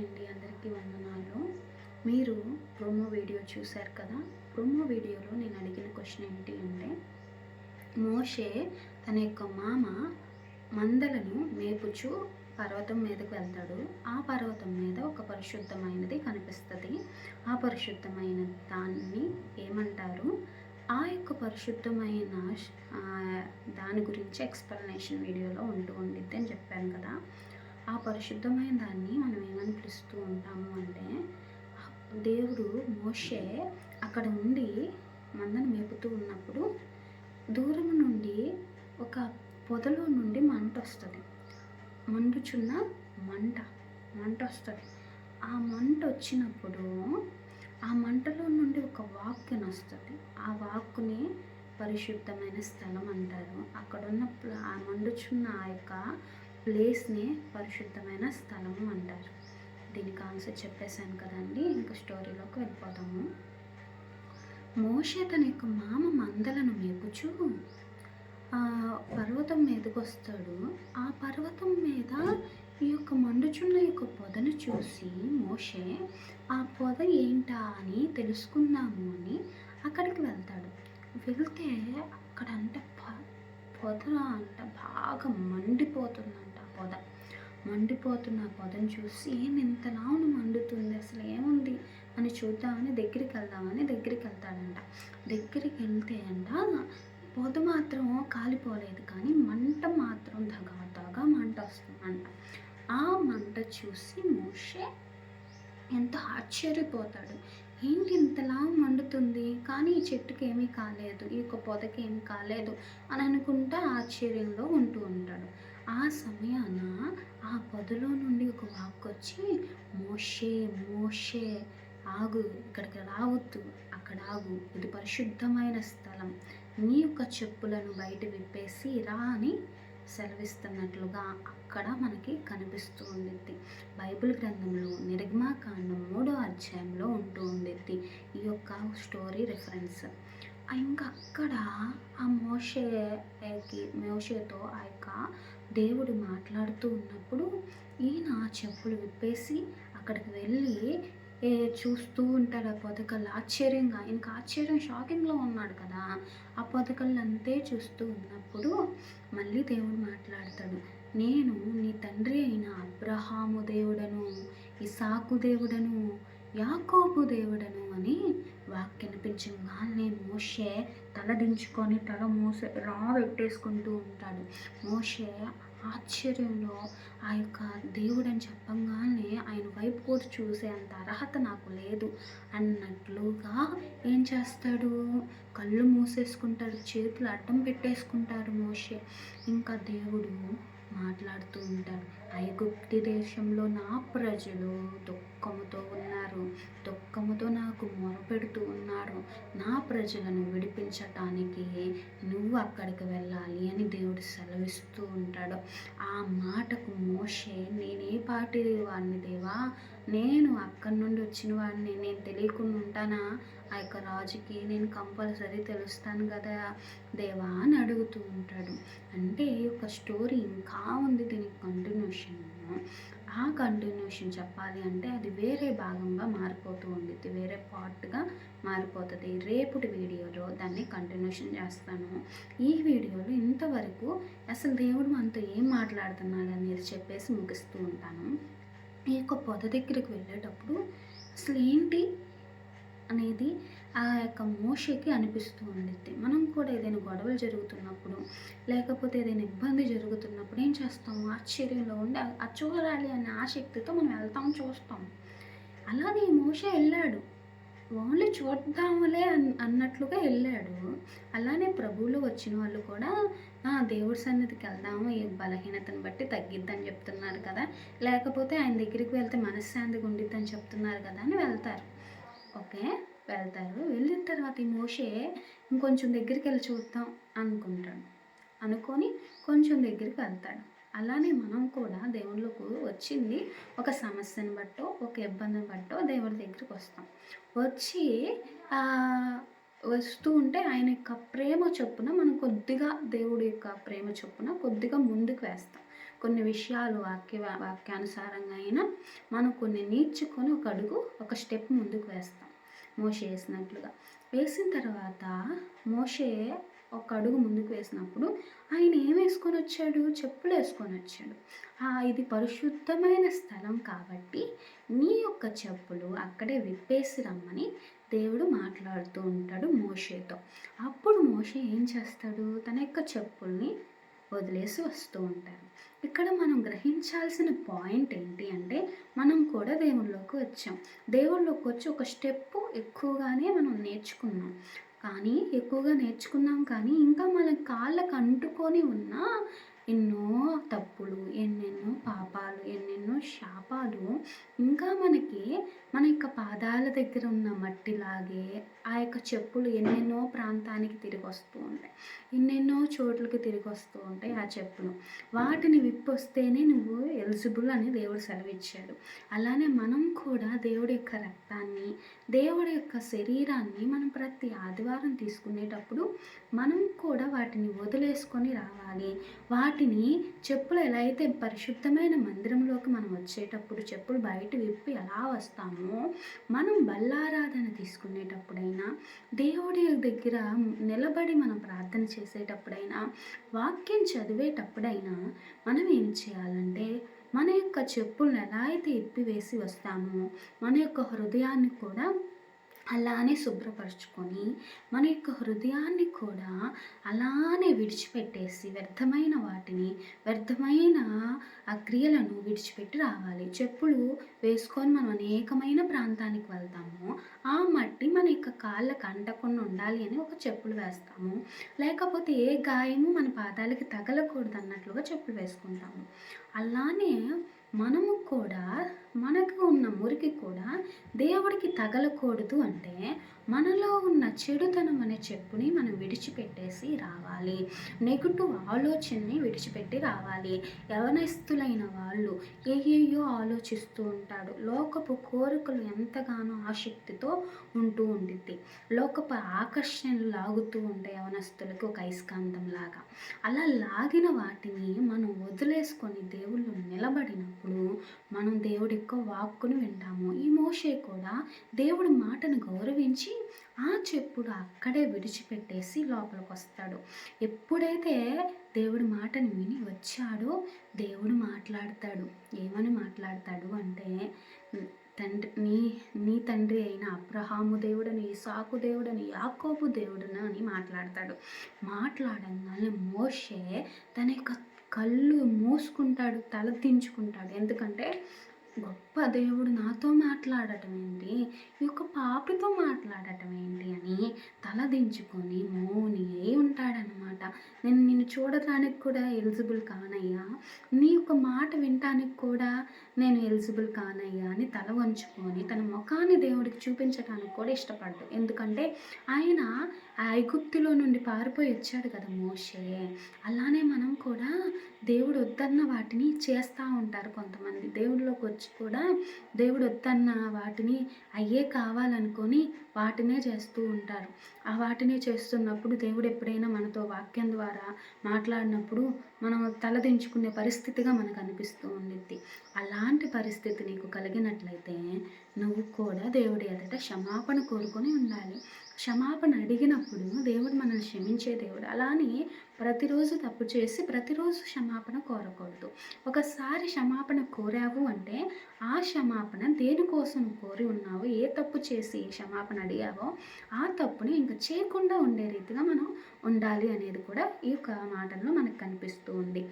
అండి అందరికీ వందనాలు. మీరు ప్రోమో వీడియో చూశారు కదా? ప్రోమో వీడియోలో నేను అడిగిన క్వశ్చన్ ఏంటి అంటే మోషే తన యొక్క మామ మందలను మేపుచు పర్వతం మీదకి వెళ్తాడు. ఆ పర్వతం మీద ఒక పరిశుద్ధమైనది కనిపిస్తుంది. ఆ పరిశుద్ధమైన దాన్ని ఏమంటారు? ఆ యొక్క పరిశుద్ధమైన దాని గురించి ఎక్స్ప్లెనేషన్ వీడియోలో ఉంటూ ఉండిద్ది అని చెప్పాను కదా. ఆ పరిశుద్ధమైన దాన్ని మనం ఏమని పిలుస్తూ ఉంటాము అంటే దేవుడు మోషే అక్కడ ఉండి మందను మేపుతూ ఉన్నప్పుడు దూరం నుండి ఒక పొదలో నుండి మంట వస్తుంది. మండుచున్న మంట మంట వస్తుంది. ఆ మంట వచ్చినప్పుడు ఆ మంటలో నుండి ఒక వాక్కుని వస్తుంది. ఆ వాక్కుని పరిశుద్ధమైన స్థలం అంటారు. అక్కడున్న ఆ మండుచున్న ఆ యొక్క ప్లేస్ని పరిశుద్ధమైన స్థలము అంటారు. దీనికి ఆన్సర్ చెప్పేశాను కదండి. ఇంకా స్టోరీలోకి వెళ్ళిపోతాము. మోషే తన యొక్క మామ మందలను మేపుచు ఆ పర్వతం మీదకి వస్తాడు. ఆ పర్వతం మీద ఈ యొక్క మండుచున్న యొక్క పొదను చూసి మోషే ఆ పొద ఏంటా అని తెలుసుకుందాము అని అక్కడికి వెళ్తాడు. వెళ్తే అక్కడ అంటే ప- పొద అంట బాగా మండిపోతుందంట. పొద మండిపోతున్న పొదను చూసి ఇంత లావును మండుతుంది అసలు ఏముంది అని చూద్దామని దగ్గరికి వెళ్దామని దగ్గరికి వెళ్తాడంట. దగ్గరికి వెళ్తే అంట పొద మాత్రం కాలిపోలేదు కానీ మంట మాత్రం దగా మంట వస్తుందంట. ఆ మంట చూసి మోషే ఎంత ఆశ్చర్యపోతాడు. ఏంటి ఇంతలా మండుతుంది? కానీ ఈ చెట్టుకి ఏమీ కాలేదు ఈ యొక్క పొదకి ఏమీ కాలేదు అని అనుకుంటా ఆశ్చర్యంలో ఉంటూ ఉంటాడు. ఆ సమయాన ఆ పొదలో నుండి ఒక వాక్ వచ్చి మోషే మోషే ఆగు ఇక్కడికి రావద్దు అక్కడ ఆగు ఇది పరిశుద్ధమైన స్థలం. నీ యొక్క చెప్పులను బయట విప్పేసి రా అని సెలవిస్తున్నట్లుగా అక్కడ మనకి కనిపిస్తూ ఉండిద్ది. బైబిల్ గ్రంథంలో నిర్గమాకాండం మూడో అధ్యాయంలో ఉంటూ ఉండిద్ది ఈ యొక్క స్టోరీ రిఫరెన్స్. ఇంకా అక్కడ ఆ మోషేకి మోషేతో ఆ యొక్క దేవుడు మాట్లాడుతూ ఉన్నప్పుడు ఈయన చెప్పులు విప్పేసి అక్కడికి వెళ్ళి ఏ చూస్తూ ఉంటాడు ఆ పొదకలు ఆశ్చర్యంగా ఇంకా ఆశ్చర్యం షాకింగ్లో ఉన్నాడు కదా. ఆ పొదకళ్ళు అంతే చూస్తూ ఉన్నప్పుడు మళ్ళీ దేవుడు మాట్లాడతాడు నేను నీ తండ్రి అయిన అబ్రహాము దేవుడను ఇసాకు దేవుడను యాకోబు దేవుడను అని వాక్యనిపించగానే మోషే తల దించుకొని తల మోసే రా పెట్టేసుకుంటూ ఉంటాడు. మోషే ఆశ్చర్యంలో ఆ యొక్క దేవుడని చెప్పంగానే ఆయన వైపు కూడా చూసే అంత అర్హత నాకు లేదు అన్నట్లుగా ఏం చేస్తాడు? కళ్ళు మూసేసుకుంటాడు చేతులు అడ్డం పెట్టేసుకుంటాడు మోషే. ఇంకా దేవుడు మాట్లాడుతూ ఉంటాడు ఐగుప్తి దేశంలో నా ప్రజలు దుఃఖముతో ఉన్నారు. దుఃఖముతో నాకు మొరపెడుతూ ఉన్నారు. నా ప్రజలను విడిపించటానికి నువ్వు అక్కడికి వెళ్ళాలి అని దేవుడు సెలవిస్తూ ఉంటాడు. ఆ మాటకు మోషే నేనే పాటి వాడిని దేవా? నేను అక్కడి నుండి వచ్చిన వాడిని నేను తెలియకుండా ఉంటానా? ఆ యొక్క రాజుకి నేను కంపల్సరీ తెలుస్తాను కదా దేవా? అని అడుగుతూ ఉంటాడు. అంటే ఒక స్టోరీ ఇంకా ఉంది దీనికి కంటిన్యూషన్ ఆ కంటిన్యూషన్ చెప్పాలి అంటే అది వేరే భాగంగా మారిపోతూ ఉండిద్ది వేరే పార్ట్గా మారిపోతుంది. రేపటి వీడియోలో దాన్ని కంటిన్యూషన్ చేస్తాను. ఈ వీడియోలో ఇంతవరకు అసలు దేవుడు మనతో ఏం మాట్లాడుతున్నాడు అనేది చెప్పేసి ముగిస్తూ ఉంటాను. ఈ యొక్క పొద దగ్గరికి వెళ్ళేటప్పుడు అసలు ఏంటి అనేది ఆ యొక్క మోషకి అనిపిస్తూ ఉండిద్ది. మనం కూడా ఏదైనా గొడవలు జరుగుతున్నప్పుడు లేకపోతే ఏదైనా ఇబ్బంది జరుగుతున్నప్పుడు ఏం చేస్తాము? ఆశ్చర్యంలో ఉండి ఆ- చూడాలి అనే ఆసక్తితో మనం వెళ్తాం చూస్తాం. అలానే ఈ మోష వెళ్ళాడు. ఓన్లీ చూద్దాములే అన్ అన్నట్లుగా వెళ్ళాడు. అలానే ప్రభువులు వచ్చిన వాళ్ళు కూడా "ఆ, దేవుడి సన్నిధికి వెళ్దాము ఈ బలహీనతను బట్టి తగ్గిద్దని చెప్తున్నారు కదా. లేకపోతే ఆయన దగ్గరికి వెళ్తే మనశ్శాంతిగా ఉండిద్దని చెప్తున్నారు కదా అని వెళ్తారు. ఓకే? వెళ్తారు. వెళ్ళిన తర్వాత ఈ మోషే ఇంకొంచెం దగ్గరికి వెళ్ళి చూద్దాం అనుకుంటాడు. అనుకొని కొంచెం దగ్గరికి వెళ్తాడు. అలానే మనం కూడా దేవుళ్ళకు వచ్చింది ఒక సమస్యను బట్టో ఒక ఇబ్బందిని బట్టో దేవుడి దగ్గరికి వస్తాం. వచ్చి వస్తూ ఉంటే ఆయన యొక్క ప్రేమ చొప్పున మనం కొద్దిగా దేవుడి యొక్క ప్రేమ చొప్పున కొద్దిగా ముందుకు వేస్తాం. కొన్ని విషయాలు వాక్య వాక్యానుసారంగా అయినా మనం కొన్ని నేర్చుకొని ఒక అడుగు ఒక స్టెప్ ముందుకు వేస్తాం. మోషే వేసినట్లుగా వేసిన తర్వాత మోషే ఒక అడుగు ముందుకు వేసినప్పుడు ఆయన ఏం వేసుకొని వచ్చాడు? చెప్పులు వేసుకొని వచ్చాడు. ఇది పరిశుద్ధమైన స్థలం కాబట్టి నీ యొక్క చెప్పులు అక్కడే విప్పేసి రమ్మని దేవుడు మాట్లాడుతూ ఉంటాడు మోషేతో. అప్పుడు మోషే ఏం చేస్తాడు? తన యొక్క చెప్పుల్ని వదిలేసి వస్తూ ఉంటారు. ఇక్కడ మనం గ్రహించాల్సిన పాయింట్ ఏంటి అంటే మనం కూడా దేవుళ్ళలోకి వచ్చాం. దేవుళ్ళలోకి వచ్చి ఒక స్టెప్ ఎక్కువగానే మనం నేర్చుకున్నాం. కానీ ఎక్కువగా నేర్చుకున్నాం కానీ ఇంకా మన కాళ్ళకు అంటుకొని ఉన్న ఎన్నో తప్పులు ఎన్నెన్నో పాపాలు ఎన్నెన్నో శాపాలు ఇంకా మనకి మన యొక్క పాదాల దగ్గర ఉన్న మట్టిలాగే ఆ యొక్క చెప్పులు ఎన్నెన్నో ప్రాంతానికి తిరిగి వస్తూ ఉంటాయి. ఎన్నెన్నో చోట్లకి తిరిగి వస్తూ ఉంటాయి ఆ చెప్పులు. వాటిని విప్పొస్తేనే నువ్వు ఎలిజిబుల్ అని దేవుడు సెలవిచ్చాడు. అలానే మనం కూడా దేవుడి యొక్క రక్తాన్ని దేవుడి యొక్క శరీరాన్ని మనం ప్రతి ఆదివారం తీసుకునేటప్పుడు మనం కూడా వాటిని వదిలేసుకొని రావాలి. వాటి వాటిని చెప్పులు ఎలా అయితే పరిశుద్ధమైన మందిరంలోకి మనం వచ్చేటప్పుడు చెప్పులు బయట విప్పి ఎలా వస్తామో మనం బల్లారాధన తీసుకునేటప్పుడైనా దేవుడి దగ్గర నిలబడి మనం ప్రార్థన చేసేటప్పుడైనా వాక్యం చదివేటప్పుడైనా మనం ఏం చేయాలంటే మన యొక్క చెప్పులను ఎలా అయితే ఇప్పివేసి వస్తామో మన యొక్క హృదయాన్ని కూడా అలానే శుభ్రపరచుకొని మన యొక్క హృదయాన్ని కూడా అలానే విడిచిపెట్టేసి వ్యర్థమైన వాటిని వ్యర్థమైన ఆ క్రియలను విడిచిపెట్టి రావాలి. చెప్పులు వేసుకొని మనం అనేకమైన ప్రాంతానికి వెళ్తాము. ఆ మట్టి మన యొక్క కాళ్ళకు అంటకుండా ఉండాలి అని ఒక చెప్పులు వేస్తాము. లేకపోతే ఏ గాయము మన పాదాలకి తగలకూడదు అన్నట్లుగా చెప్పులు వేసుకుంటాము. అలానే మనము కూడా మనకు మురికి కూడా దేవుడికి తగలకూడదు అంటే మనలో ఉన్న చెడుతనం అనే చెప్పుని మనం విడిచిపెట్టేసి రావాలి. నెగిటివ్ ఆలోచనని విడిచిపెట్టి రావాలి. యవనస్తులైన వాళ్ళు ఏయేయో ఆలోచిస్తూ ఉంటాడు లోకపు కోరికలు ఎంతగానో ఆసక్తితో ఉంటూ ఉండిద్ది. లోకపు ఆకర్షణలు లాగుతూ ఉంటాయి యవనస్తులకు ఒక ఐస్కాంతం లాగా. అలా లాగిన వాటిని మనం వదిలేసుకొని దేవుళ్ళు నిలబడినప్పుడు మనం దేవుడి యొక్క వాక్కును అంటాము. ఈ మోషే కూడా దేవుడి మాటను గౌరవించి ఆ చెప్పుడు అక్కడే విడిచిపెట్టేసి లోపలికి వస్తాడు ఎప్పుడైతే దేవుడి మాటను విని వచ్చాడో దేవుడు మాట్లాడతాడు. ఏమని మాట్లాడతాడు అంటే తండ్రి నీ నీ తండ్రి అయిన అబ్రహాము దేవుడని సాకు దేవుడని యాకోబు దేవుడును అని మాట్లాడతాడు. మాట్లాడంగానే మోషే తన యొక్క కళ్ళు మూసుకుంటాడు తల దించుకుంటాడు. ఎందుకంటే గొప్ప దేవుడు నాతో మాట్లాడటం ఏంటి ఈ యొక్క పాపితో మాట్లాడటం ఏంటి అని తలదించుకొని మౌని అయి ఉంటాడనమాట. నేను నిన్ను చూడటానికి కూడా ఎలిజిబుల్ కానయ్యా. నీ యొక్క మాట వినటానికి కూడా నేను ఎలిజిబుల్ కానయ్యా అని తల వంచుకొని తన ముఖాన్ని దేవుడికి చూపించడానికి కూడా ఇష్టపడ్డు. ఎందుకంటే ఆయన ఆ ఐగుప్తిలో నుండి పారిపోయి వచ్చాడు కదా మోషే. అలానే మనం కూడా దేవుడు వద్దన్న వాటిని చేస్తూ ఉంటారు కొంతమంది. దేవుడిలోకి వచ్చి కూడా దేవుడు వద్దన్న వాటిని అయ్యే కావాలనుకొని వాటినే చేస్తూ ఉంటారు. ఆ వాటినే చేస్తున్నప్పుడు దేవుడు ఎప్పుడైనా మనతో వాక్యం ద్వారా మాట్లాడినప్పుడు మనం తలదించుకునే పరిస్థితిగా మనకు అనిపిస్తూ ఉండిద్ది. అలాంటి పరిస్థితి నీకు కలిగినట్లయితే నువ్వు కూడా దేవుడి ఎదుట క్షమాపణ కోరుకొని ఉండాలి. క్షమాపణ అడిగినప్పుడు దేవుడు మనల్ని క్షమించే దేవుడు. అలానే ప్రతిరోజు తప్పు చేసి ప్రతిరోజు క్షమాపణ కోరకూడదు. ఒకసారి క్షమాపణ కోరావు అంటే ఆ క్షమాపణ దేనికోసం కోరి ఉన్నావు? ఏ తప్పు చేసి క్షమాపణ అడిగావో ఆ తప్పుని ఇంకా చేయకుండా ఉండే రీతిగా మనం ఉండాలి అనేది కూడా ఈ యొక్క మాటల్లో మనకు కనిపిస్తూ ఉంది.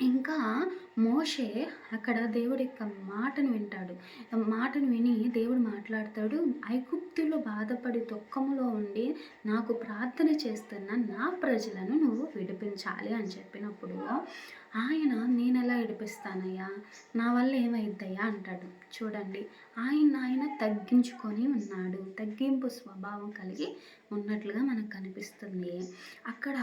ఇంకా మోషే అక్కడ దేవుడి యొక్క మాటను వింటాడు. మాటను విని దేవుడు మాట్లాడతాడు ఐగుప్తులో బాధపడి దుఃఖములో ఉండి నాకు ప్రార్థన చేస్తున్న నా ప్రజలను నువ్వు విడిపించాలి అని చెప్పినప్పుడు ఆయన నేను ఎలా విడిపిస్తానయ్యా? నా వల్ల ఏమైద్దయ్యా? అంటాడు. చూడండి ఆయన ఆయన తగ్గించుకొని ఉన్నాడు. తగ్గింపు స్వభావం కలిగి ఉన్నట్లుగా మనకు కనిపిస్తుంది. అక్కడ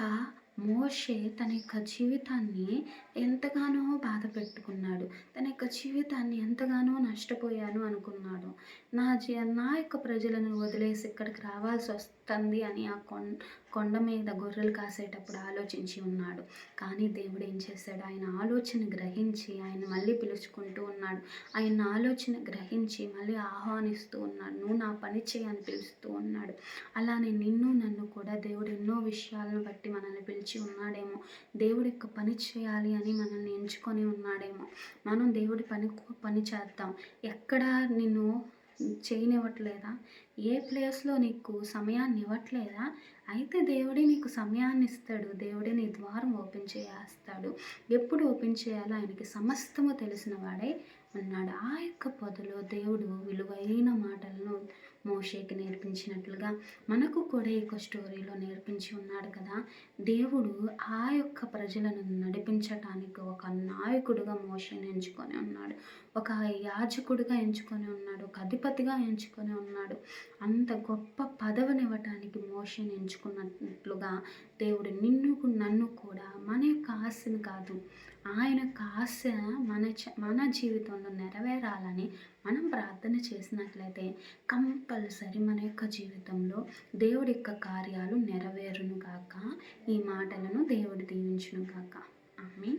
మోషే తన యొక్క జీవితాన్ని ఎంతగానో బాధ పెట్టుకున్నాడు తన యొక్క జీవితాన్ని ఎంతగానో నష్టపోయాను అనుకున్నాడు. నా జీ నా యొక్క ప్రజలను వదిలేసి ఇక్కడికి రావాల్సి వస్తుంది అని ఆ కొండ కొండ మీద గొర్రెలు కాసేటప్పుడు ఆలోచించి ఉన్నాడు. కానీ దేవుడు ఏం చేశాడు? ఆయన ఆలోచన గ్రహించి ఆయన మళ్ళీ పిలుచుకుంటూ ఉన్నాడు. ఆయన ఆలోచన గ్రహించి మళ్ళీ ఆహ్వానిస్తూ ఉన్నాడు. నువ్వు నా పని చేయని పిలుస్తూ ఉన్నాడు. అలానే నిన్ను నన్ను కూడా దేవుడు ఎన్నో విషయాలను బట్టి మనల్ని పిలిచి ఉన్నాడేమో. దేవుడి యొక్క పని చేయాలి అని మనల్ని ఎంచుకొని ఉన్నాడేమో. మనం దేవుడి పని పని చేద్దాం. ఎక్కడ నిన్ను చేయనివ్వట్లేదా? ఏ ప్లేస్లో నీకు సమయాన్ని ఇవ్వట్లేదా? అయితే దేవుడే నీకు సమయాన్ని ఇస్తాడు. దేవుడే నీ ద్వారం ఓపెన్ చేస్తాడు. ఎప్పుడు ఓపెన్ చేయాలో ఆయనకి సమస్తము తెలిసిన వాడే ఉన్నాడు. ఆ యొక్క పొదలో దేవుడు విలువైన మాటలను మోషేకి నేర్పించినట్లుగా మనకు కూడా ఈ యొక్క స్టోరీలో నేర్పించి ఉన్నాడు కదా. దేవుడు ఆ యొక్క ప్రజలను నడిపించటానికి ఒక నాయకుడుగా మోషని ఎంచుకొని ఉన్నాడు. ఒక యాజకుడిగా ఎంచుకొని ఉన్నాడు ఒక అధిపతిగా ఎంచుకొని ఉన్నాడు. అంత గొప్ప పదవినివ్వటానికి మోషన్ ఎంచుకున్నట్లుగా దేవుడు నిన్ను నన్ను కూడా మన యొక్క ఆశను కాదు ఆయన ఆశ మన మన జీవితంలో నెరవేరాలని మనం ప్రార్థన చేసినట్లయితే కంపల్సరీ మన యొక్క జీవితంలో దేవుడి యొక్క కార్యాలు నెరవేరును కాక ఈ మాటలను దేవుడు దీవించును కాక ఆమె